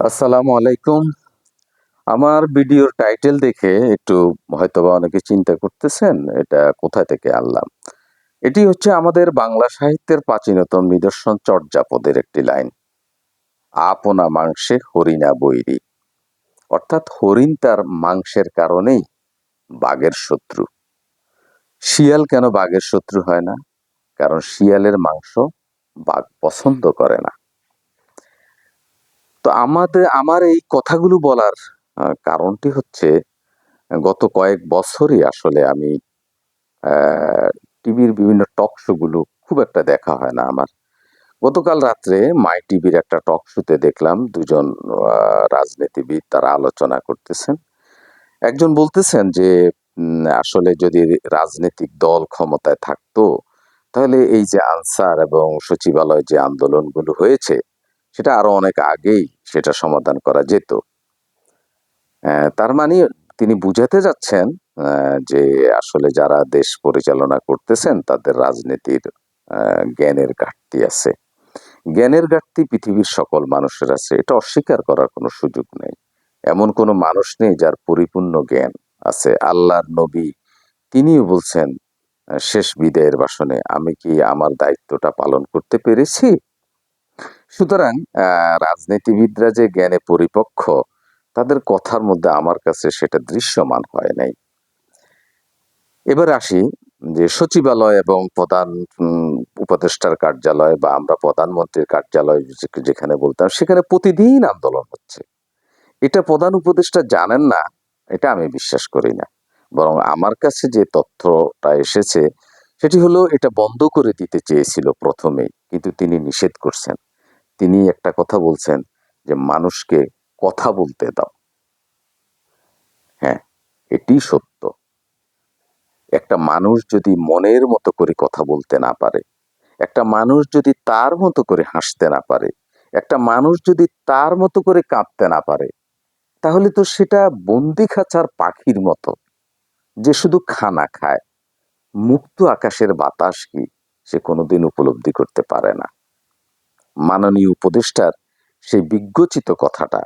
আসসালামু আলাইকুম। আমার ভিডিওর টাইটেল দেখে একটু হয়তোবা অনেকে চিন্তা করতেছেন, এটা কোথা থেকে আনলাম? এটি হচ্ছে আমাদের বাংলা সাহিত্যের প্রাচীনতম নিদর্শন চর্যাপদের একটি লাইন। আপনা মাংসে হরিণা বৈরী। অর্থাৎ হরিণ তার মাংসের কারণেই বাঘের শত্রু। শিয়াল কেন বাঘের শত্রু হয় না? কারণ শিয়ালের মাংস বাঘ পছন্দ করে না। তো আমাদের, আমার এই কথাগুলো বলার কারণটি হচ্ছে, গত কয়েক বছরই আসলে আমি টিভির বিভিন্ন টক শোগুলো খুব একটা দেখা হয় না আমার। গতকাল রাত্রে মাই টিভির একটা টক শোতে দেখলাম, দুজন রাজনীতিবিদ তারা আলোচনা করতেছেন। একজন বলতেছেন যে আসলে যদি রাজনৈতিক দল ক্ষমতায় থাকতো, তাহলে এই যে আনসার এবং সচিবালয় যে আন্দোলনগুলো হয়েছে সেটা আরও অনেক আগেই সেটা সমাধান করা যেত। তার মানে তিনি বুঝাতে যাচ্ছেন যে আসলে যারা দেশ পরিচালনা করতেছেন তাদের রাজনীতির জ্ঞানের ঘাটতি আছে। জ্ঞানের ঘাটতি পৃথিবীর সকল মানুষের আছে, এটা অস্বীকার করার কোনো সুযোগ নেই। এমন কোনো মানুষ নেই যার পরিপূর্ণ জ্ঞান আছে। আল্লাহর নবী, তিনিও বলছেন, শেষ বিদায়ের বাসনে আমি কি আমার দায়িত্বটা পালন করতে পেরেছি? সুতরাং রাজনীতিবিদরা যে জ্ঞানে পরিপক্ক, তাদের কথার মধ্যে আমার কাছে সেটা দৃশ্যমান হয় নাই। এবার আসি যে সচিবালয় এবং প্রধান উপদেষ্টার কার্যালয় বা আমরা প্রধানমন্ত্রীর কার্যালয় যেখানে বলতাম, সেখানে প্রতিদিন আন্দোলন হচ্ছে। এটা প্রধান উপদেষ্টা জানেন না, এটা আমি বিশ্বাস করি না। বরং আমার কাছে যে তথ্যটা এসেছে, সেটি হলো এটা বন্ধ করে দিতে চেয়েছিল প্রথমেই, কিন্তু তিনি নিষেধ করছেন। তিনি একটা কথা বলছেন যে, মানুষকে কথা বলতে দাও। হ্যাঁ এটি সত্য। একটা মানুষ যদি মনের মতো করে কথা বলতে না পারে, একটা মানুষ যদি তার মতো করে হাসতে না পারে, একটা মানুষ যদি তার মতো করে কাঁদতে না পারে, তাহলে তো সেটা বন্দি খাঁচার পাখির মতো, যে শুধু খানা খায়। মুক্ত আকাশের বাতাস কি সে কোনোদিন উপলব্ধি করতে পারে না। মাননীয় উপদেষ্টার সেই বিজ্ঞচিত কথাটা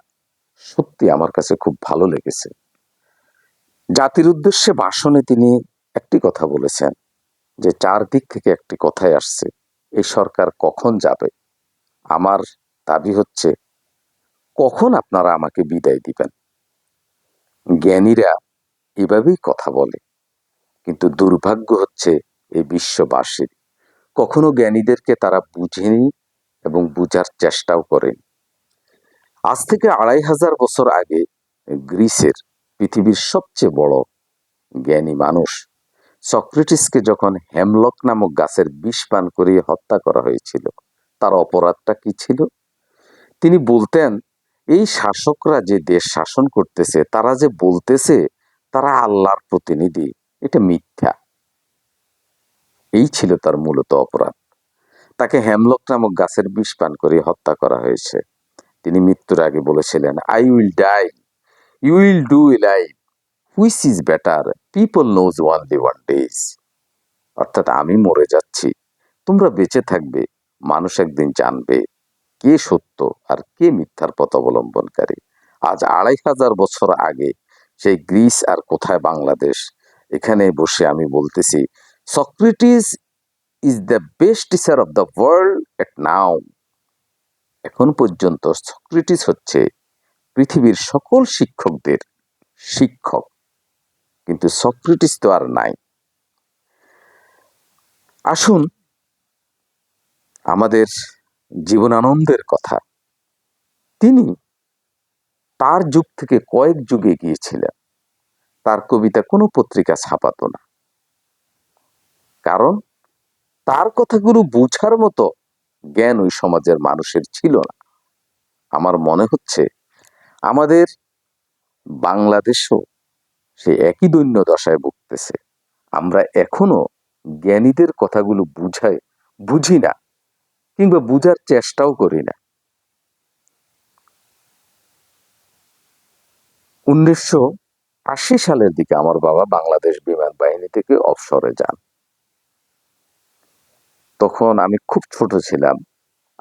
সত্যি আমার কাছে খুব ভালো লেগেছে। জাতির উদ্দেশ্যে ভাষণে তিনি একটি কথা বলেছেন যে, চারদিক থেকে একটি কথাই আসছে, এই সরকার কখন যাবে? আমার দাবি হচ্ছে, কখন আপনারা আমাকে বিদায় দিবেন? জ্ঞানীরা এভাবেই কথা বলে, কিন্তু দুর্ভাগ্য হচ্ছে এই বিশ্ববাসীর। কখনো জ্ঞানীদেরকে তারা বুঝেনি এবং বুঝার চেষ্টাও করেন। আজ থেকে আড়াই হাজার বছর আগে গ্রিসের পৃথিবীর সবচেয়ে বড় জ্ঞানী মানুষ সক্রেটিসকে যখন হেমলক নামক গাছের বিষ পান করিয়ে হত্যা করা হয়েছিল, তার অপরাধটা কি ছিল? তিনি বলতেন, এই শাসকরা যে দেশ শাসন করতেছে, তারা যে বলতেছে, তারা আল্লাহর প্রতিনিধি, এটা মিথ্যা। এই ছিল তার মূলত অপরাধ। তাকে হেমলক নামক গাছের বিষ পান করে হত্যা করা হয়েছে। তিনি মৃত্যুর আগে বলেছিলেন I will die you will do life which is better people knows only one days অর্থাৎ আমি মরে যাচ্ছি, তোমরা বেঁচে থাকবে, মানুষ একদিন জানবে কে সত্য আর কে মিথ্যার পথ অবলম্বনকারী। আজ আড়াই হাজার বছর আগে সেই গ্রিস আর কোথায় বাংলাদেশ? এখানে বসে আমি বলতেছি Socrates is the best teacher of the world at now এখন পর্যন্ত সক্রেটিস হচ্ছে পৃথিবীর সকল শিক্ষকদের শিক্ষক। কিন্তু সক্রেটিস তো আর নাই। আসুন আমাদের জীবনানন্দের কথা। তিনি তার যুগ থেকে কয়েক যুগে গিয়েছিলেন। তার কবিতা কোনো পত্রিকা ছাপাতো না। কারণ তার কথাগুলো বুঝার মতো জ্ঞান ওই সমাজের মানুষের ছিল না। আমার মনে হচ্ছে আমাদের বাংলাদেশও সে একই দৈন্য দশায় ভুগতেছে। আমরা এখনও জ্ঞানীদের কথাগুলো বুঝাই বুঝি না কিংবা বুঝার চেষ্টাও করি না। উনিশশো আশি সালের দিকে আমার বাবা বাংলাদেশ বিমান বাহিনী থেকে অবসরে যান। তখন আমি খুব ছোট ছিলাম,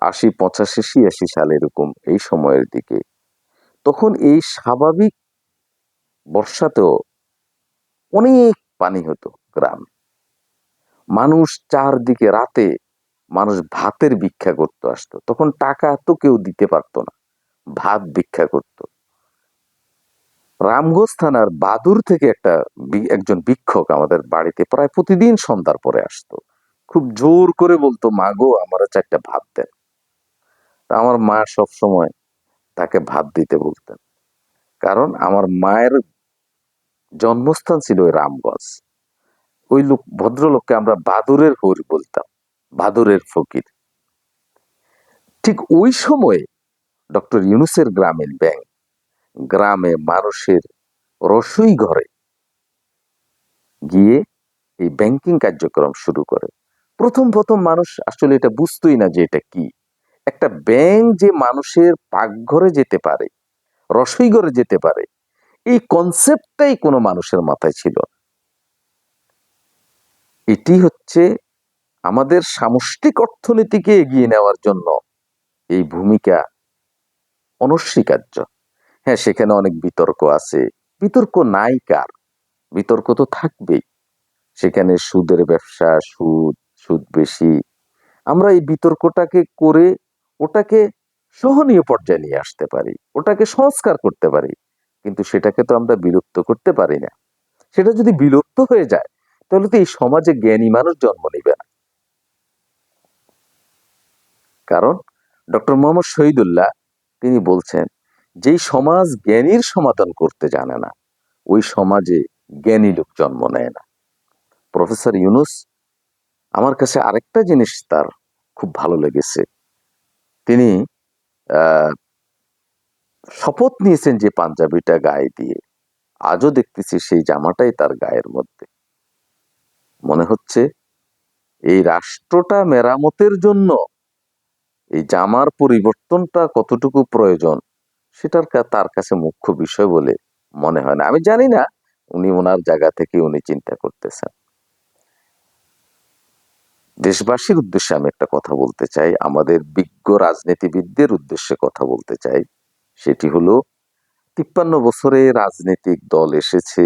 আশি, পঁচাশি, ছিয়াশি সাল এরকম এই সময়ের দিকে। তখন এই স্বাভাবিক বর্ষাতেও অনেক পানি হতো গ্রামে। মানুষ চারদিকে রাতে মানুষ ভাতের ভিক্ষা করতে আসতো। তখন টাকা তো কেউ দিতে পারতো না, ভাত ভিক্ষা করত। রামগঞ্জ থানার বাদুর থেকে একটা একজন ভিক্ষক আমাদের বাড়িতে প্রায় প্রতিদিন সন্ধ্যার পরে আসতো। খুব জোর করে বলতো, মা গো আমার চারটা ভাত দেন। আমার মা সব সময় তাকে ভাত দিতে বলতেন। কারণ আমার মায়ের জন্মস্থান ছিল ওই রামগঞ্জ। ওই লোক, ভদ্রলোককে আমরা বাদুরের হরি বলতাম, বাদুরের ফকির। ঠিক ওই সময়ে ডক্টর ইউনুসের গ্রামীণ ব্যাংক, গ্রামে মানুষের রসুই ঘরে গিয়ে এই ব্যাংকিং কার্যক্রম শুরু করে। প্রথম প্রথম মানুষ আসলে এটা বুঝতোই না যে এটা কি। একটা ব্যাংক যে মানুষের পাকঘরে যেতে পারে রসুই ঘরে যেতে পারে, এই কনসেপ্টটাই কোনো মানুষের মাথায় ছিল এটি হচ্ছে আমাদের সামষ্টিক অর্থনীতিকে এগিয়ে নেওয়ার জন্য এই ভূমিকা অনস্বীকার্য। হ্যাঁ সেখানে অনেক বিতর্ক আছে। বিতর্ক নাই কার? বিতর্ক তো থাকবেই। সেখানে সুদের ব্যবসা, সুদ সুদ বেশি। আমরা এই বিতর্কটাকে করে ওটাকে সহনীয় পর্যায়ে নিয়ে আসতে পারি, ওটাকে সংস্কার করতে পারি, কিন্তু সেটাকে তো আমরা বিলুপ্ত করতে পারি না। সেটা যদি বিলুপ্ত হয়ে যায়, তাহলে তো এই সমাজে জ্ঞানী মানুষ জন্ম নেবে না। কারণ ডক্টর মোহাম্মদ শহীদুল্লাহ তিনি বলছেন, যেই সমাজ জ্ঞানীর সমাধান করতে জানে না, ওই সমাজে জ্ঞানী লোক জন্ম নেয় না। প্রফেসর ইউনুস আমার কাছে আরেকটা জিনিস তার খুব ভালো লেগেছে। তিনি শপথ নিয়েছেন যে পাঞ্জাবিটা গায়ে দিয়ে। আজও দেখতেছি সেই জামাটাই তার গায়ের মধ্যে। মনে হচ্ছে এই রাষ্ট্রটা মেরামতের জন্য এই জামার পরিবর্তনটা কতটুকু প্রয়োজন সেটার তার কাছে মুখ্য বিষয় বলে মনে হয় না। আমি জানি না উনি ওনার জায়গা থেকে উনি চিন্তা করতেছেন। দেশবাসীর উদ্দেশ্যে আমি একটা কথা বলতে চাই, আমাদের বিজ্ঞ রাজনীতিবিদদের উদ্দেশ্যে কথা বলতে চাই। সেটি হলো, তিপ্পান্ন বছরে রাজনৈতিক দল এসেছে,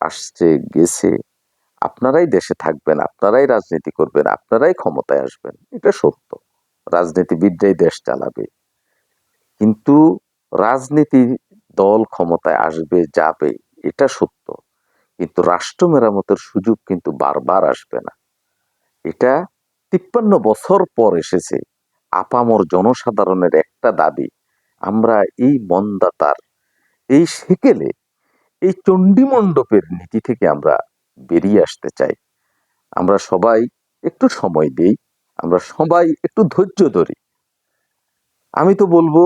আসছে, গেছে, আপনারাই দেশে থাকবেন, আপনারাই রাজনীতি করবেন, আপনারাই ক্ষমতায় আসবেন, এটা সত্য। রাজনীতিবিদরাই দেশ চালাবে। কিন্তু রাজনীতি দল ক্ষমতায় আসবে, যাবে, এটা সত্য। কিন্তু রাষ্ট্র মেরামতের সুযোগ কিন্তু বারবার আসবে না। এটা তিপ্পান্ন বছর পর এসেছে। আপামর জনসাধারণের একটা দাবি, আমরা এই মন্দাতার এই সেকেলে, এই চণ্ডীমণ্ডপের নীতি থেকে আমরা বেরিয়ে আসতে চাই। আমরা সবাই একটু সময় দেই, আমরা সবাই একটু ধৈর্য ধরি। আমি তো বলব,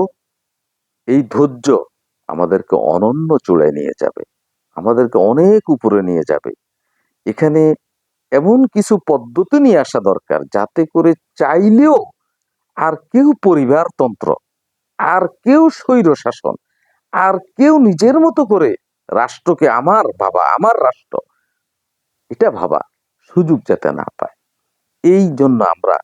এই ধৈর্য আমাদেরকে অনন্য চূড়ায় নিয়ে যাবে, আমাদেরকে অনেক উপরে নিয়ে যাবে। এখানে এমন কিছু পদ্ধতি নিয়ে আসা দরকার, যাতে করে চাইলেও আর কেউ পরিবারতন্ত্র আর কেউ স্বৈর শাসন, আর কেউ নিজের মতো করে রাষ্ট্রকে আমার বাবা, আমার রাষ্ট্র, এটা ভাবা সুযোগ যাতে না পায়। এই জন্য আমরা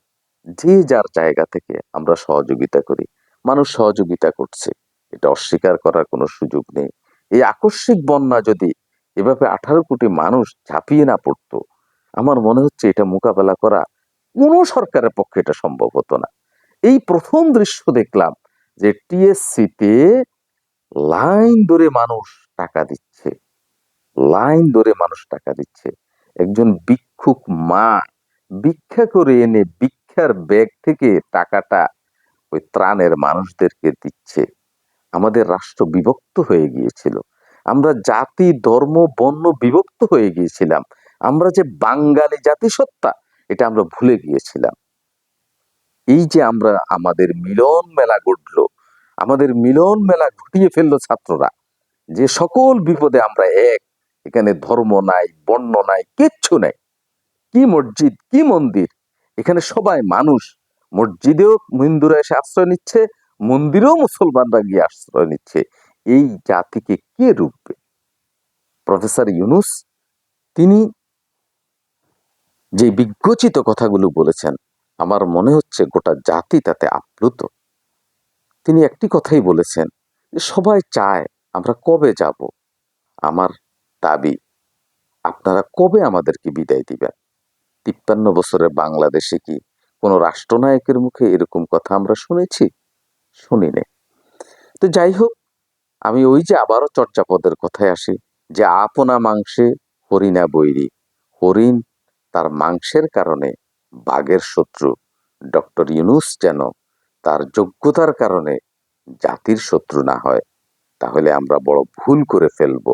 যে যার জায়গা থেকে আমরা সহযোগিতা করি, মানুষ সহযোগিতা করছে, এটা অস্বীকার করার কোনো সুযোগ নেই। এই আকস্মিক বন্যা যদি এভাবে আঠারো কোটি মানুষ ঝাঁপিয়ে না পড়তো আমার মনে হচ্ছে এটা মোকাবেলা করা কোনো সরকারের পক্ষে এটা সম্ভব হতো না। এই প্রথম দৃশ্য দেখলাম যে টিএসসিতে লাইন ধরে মানুষ টাকা দিচ্ছে। লাইন ধরে মানুষ টাকা দিচ্ছে। একজন ভিক্ষুক মা ভিক্ষা করে এনে ভিক্ষার ব্যাগ থেকে টাকাটা ওই ত্রাণের মানুষদেরকে দিচ্ছে। আমাদের রাষ্ট্র বিভক্ত হয়ে গিয়েছিল। আমরা জাতি, ধর্ম, বর্ণ বিভক্ত হয়ে গিয়েছিলাম। আমরা যে বাঙালি জাতিসত্তা এটা আমরা ভুলে গিয়েছিলাম। এই যে আমরা আমাদের মিলন মেলা ঘটলো, আমাদের মিলন মেলা ঘটিয়ে ফেলল ছাত্ররা, যে সকল বিপদে আমরা এক, এখানে ধর্ম নাই, বর্ণ নাই, কিচ্ছু নাই। কি মসজিদ, কি মন্দির? এখানে সবাই মানুষ। মসজিদেও হিন্দুরা এসে আশ্রয় নিচ্ছে, মন্দিরেও মুসলমানরা গিয়ে আশ্রয় নিচ্ছে। এই জাতিকে কে রুখবে প্রফেসর ইউনুস, তিনি যে বিজ্ঞচিত কথাগুলো বলেছেন, আমার মনে হচ্ছে গোটা জাতি তাতে আপ্লুত। তিনি একটি কথাই বলেছেন যে, সবাই চায় আমরা কবে যাব। আমার দাবি, আপনারা কবে আমাদেরকে বিদায় দিবেন? তিপ্পান্ন বছরের বাংলাদেশে কি কোনো রাষ্ট্রনায়কের মুখে এরকম কথা আমরা শুনেছি? শুনিনি। তো যাই হোক, আমি ওই যে আবারও চর্যাপদের কথায় আসি যে, আপনা মাংসে হরিণা বৈরী, হরিণ তার মাংসের কারণে বাঘের শত্রু ডক্টর ইউনুস যেন তার যোগ্যতার কারণে জাতির শত্রু না হয়। তাহলে আমরা বড় ভুল করে ফেলব।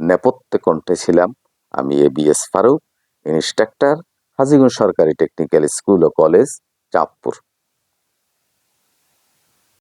নেপথ্যে কণ্ঠে ছিলাম আমি A B S Faruk, instructor Hajiganj সরকারি টেকনিক্যাল স্কুল ও কলেজ চাঁদপুর।